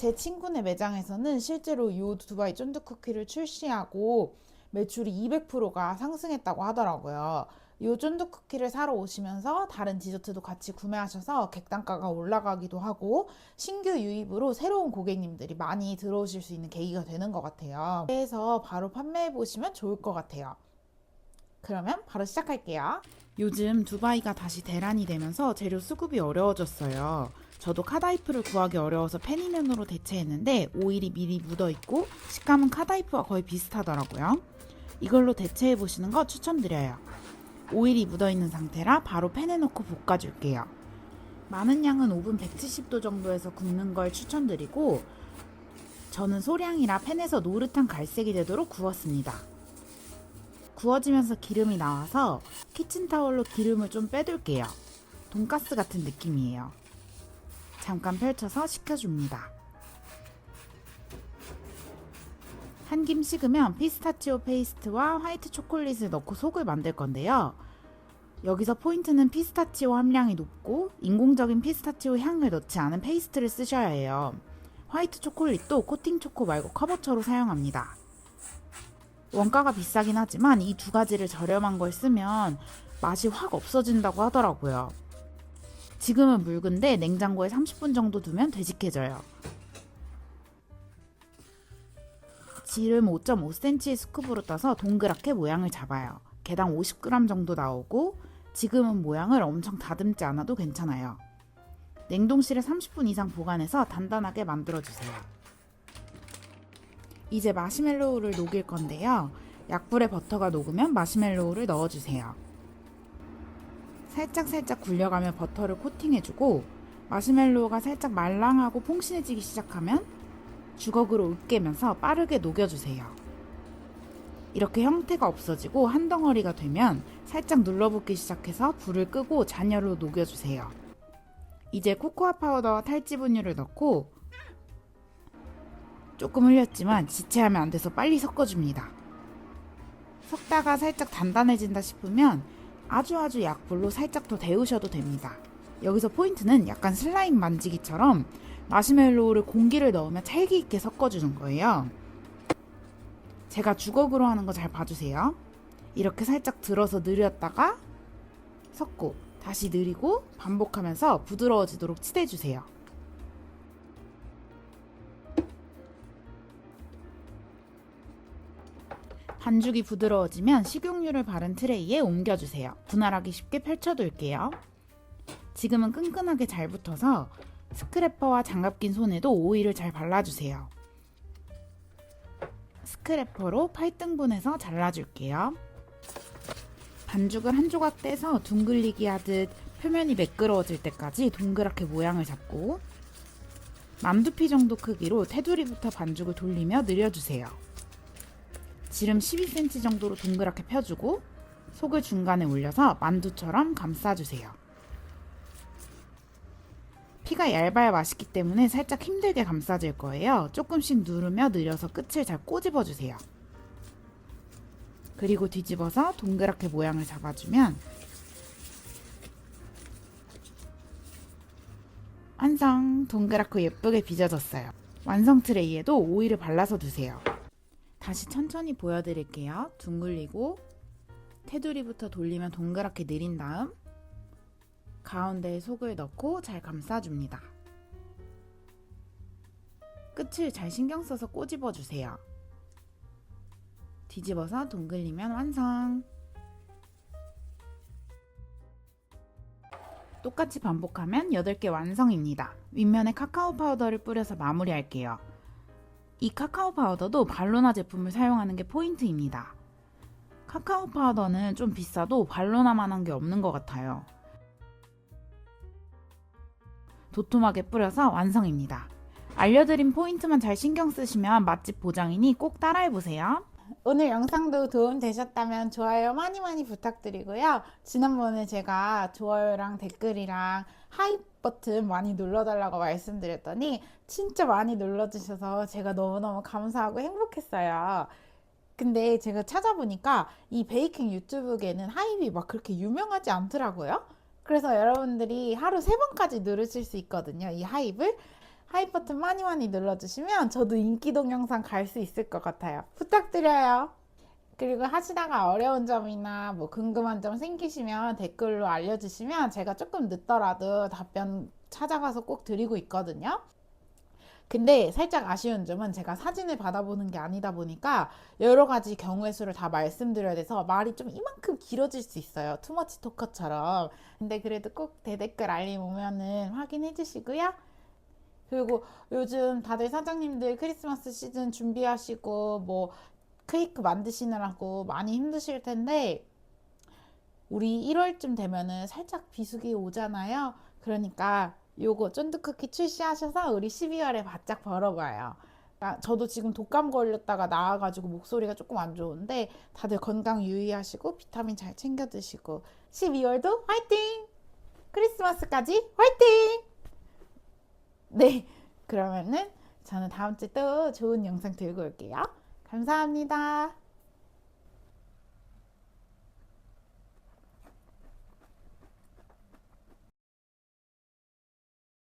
제 친구네 매장에서는 실제로 이 두바이 쫀득 쿠키를 출시하고 매출이 200%가 상승했다고 하더라고요. 이 쫀득 쿠키를 사러 오시면서 다른 디저트도 같이 구매하셔서 객단가가 올라가기도 하고 신규 유입으로 새로운 고객님들이 많이 들어오실 수 있는 계기가 되는 것 같아요. 그래서 바로 판매해 보시면 좋을 것 같아요. 그러면 바로 시작할게요. 요즘 두바이가 다시 대란이 되면서 재료 수급이 어려워졌어요. 저도 카다이프를 구하기 어려워서 페니면으로 대체했는데 오일이 미리 묻어 있고 식감은 카다이프와 거의 비슷하더라고요. 이걸로 대체해 보시는 거 추천드려요. 오일이 묻어 있는 상태라 바로 팬에 넣고 볶아줄게요. 많은 양은 오븐 170도 정도에서 굽는 걸 추천드리고 저는 소량이라 팬에서 노릇한 갈색이 되도록 구웠습니다. 구워지면서 기름이 나와서 키친타올로 기름을 좀 빼둘게요. 돈가스 같은 느낌이에요. 잠깐 펼쳐서 식혀줍니다. 한 김 식으면 피스타치오 페이스트와 화이트 초콜릿을 넣고 속을 만들 건데요. 여기서 포인트는 피스타치오 함량이 높고 인공적인 피스타치오 향을 넣지 않은 페이스트를 쓰셔야 해요. 화이트 초콜릿도 코팅 초코 말고 커버처로 사용합니다. 원가가 비싸긴 하지만 이 두 가지를 저렴한 걸 쓰면 맛이 확 없어진다고 하더라고요. 지금은 묽은데 냉장고에 30분 정도 두면 되직해져요. 지름 5.5cm의 스쿱으로 떠서 동그랗게 모양을 잡아요. 개당 50g 정도 나오고 지금은 모양을 엄청 다듬지 않아도 괜찮아요. 냉동실에 30분 이상 보관해서 단단하게 만들어주세요. 이제 마시멜로우를 녹일 건데요. 약불에 버터가 녹으면 마시멜로우를 넣어주세요. 살짝 살짝 굴려가며 버터를 코팅해주고 마시멜로우가 살짝 말랑하고 퐁신해지기 시작하면 주걱으로 으깨면서 빠르게 녹여주세요. 이렇게 형태가 없어지고 한 덩어리가 되면 살짝 눌러붙기 시작해서 불을 끄고 잔여로 녹여주세요. 이제 코코아 파우더와 탈지 분유를 넣고 조금 흘렸지만 지체하면 안 돼서 빨리 섞어줍니다. 섞다가 살짝 단단해진다 싶으면 아주 아주 약불로 살짝 더 데우셔도 됩니다. 여기서 포인트는 약간 슬라임 만지기처럼 마시멜로우를 공기를 넣으면 찰기 있게 섞어주는 거예요. 제가 주걱으로 하는 거 잘 봐주세요. 이렇게 살짝 들어서 느렸다가 섞고 다시 느리고 반복하면서 부드러워지도록 치대주세요. 반죽이 부드러워지면 식용유를 바른 트레이에 옮겨주세요. 분할하기 쉽게 펼쳐둘게요. 지금은 끈끈하게 잘 붙어서 스크래퍼와 장갑 낀 손에도 오일을 잘 발라주세요. 스크래퍼로 8등분해서 잘라줄게요. 반죽을 한 조각 떼서 둥글리기 하듯 표면이 매끄러워질 때까지 동그랗게 모양을 잡고 만두피 정도 크기로 테두리부터 반죽을 돌리며 늘려주세요. 지름 12cm 정도로 동그랗게 펴주고 속을 중간에 올려서 만두처럼 감싸주세요. 피가 얇아야 맛있기 때문에 살짝 힘들게 감싸질 거예요. 조금씩 누르며 늘려서 끝을 잘 꼬집어 주세요. 그리고 뒤집어서 동그랗게 모양을 잡아주면 완성! 동그랗고 예쁘게 빚어졌어요. 완성 트레이에도 오일을 발라서 두세요. 다시 천천히 보여드릴게요. 둥글리고 테두리부터 돌리면 동그랗게 늘린 다음 가운데에 속을 넣고 잘 감싸줍니다. 끝을 잘 신경 써서 꼬집어 주세요. 뒤집어서 동글리면 완성. 똑같이 반복하면 8개 완성입니다. 윗면에 카카오 파우더를 뿌려서 마무리할게요. 이 카카오 파우더도 발로나 제품을 사용하는 게 포인트입니다. 카카오 파우더는 좀 비싸도 발로나만 한 게 없는 것 같아요. 도톰하게 뿌려서 완성입니다. 알려드린 포인트만 잘 신경 쓰시면 맛집 보장이니 꼭 따라해보세요. 오늘 영상도 도움 되셨다면 좋아요 많이 많이 부탁드리고요. 지난번에 제가 좋아요랑 댓글이랑 하이 버튼 많이 눌러달라고 말씀드렸더니 진짜 많이 눌러주셔서 제가 너무너무 감사하고 행복했어요. 근데 제가 찾아보니까 이 베이킹 유튜브계는 하이비 막 그렇게 유명하지 않더라고요. 그래서 여러분들이 하루 세 번까지 누르실 수 있거든요. 이 하입을. 하이 버튼 많이 많이 눌러주시면 저도 인기 동영상 갈 수 있을 것 같아요. 부탁드려요. 그리고 하시다가 어려운 점이나 뭐 궁금한 점 생기시면 댓글로 알려주시면 제가 조금 늦더라도 답변 찾아가서 꼭 드리고 있거든요. 근데 살짝 아쉬운 점은 제가 사진을 받아보는 게 아니다 보니까 여러 가지 경우의 수를 다 말씀드려야 돼서 말이 좀 이만큼 길어질 수 있어요. 투머치 토커처럼. 근데 그래도 꼭 대댓글 알림 오면은 확인해 주시고요. 그리고 요즘 다들 사장님들 크리스마스 시즌 준비하시고 뭐 케이크 만드시느라고 많이 힘드실 텐데 우리 1월쯤 되면은 살짝 비수기 오잖아요. 그러니까 요거 쫀득쿠키 출시하셔서 우리 12월에 바짝 벌어봐요. 아, 저도 지금 독감 걸렸다가 나와가지고 목소리가 조금 안 좋은데 다들 건강 유의하시고 비타민 잘 챙겨 드시고 12월도 화이팅! 크리스마스까지 화이팅! 네, 그러면은 저는 다음 주에 또 좋은 영상 들고 올게요. 감사합니다.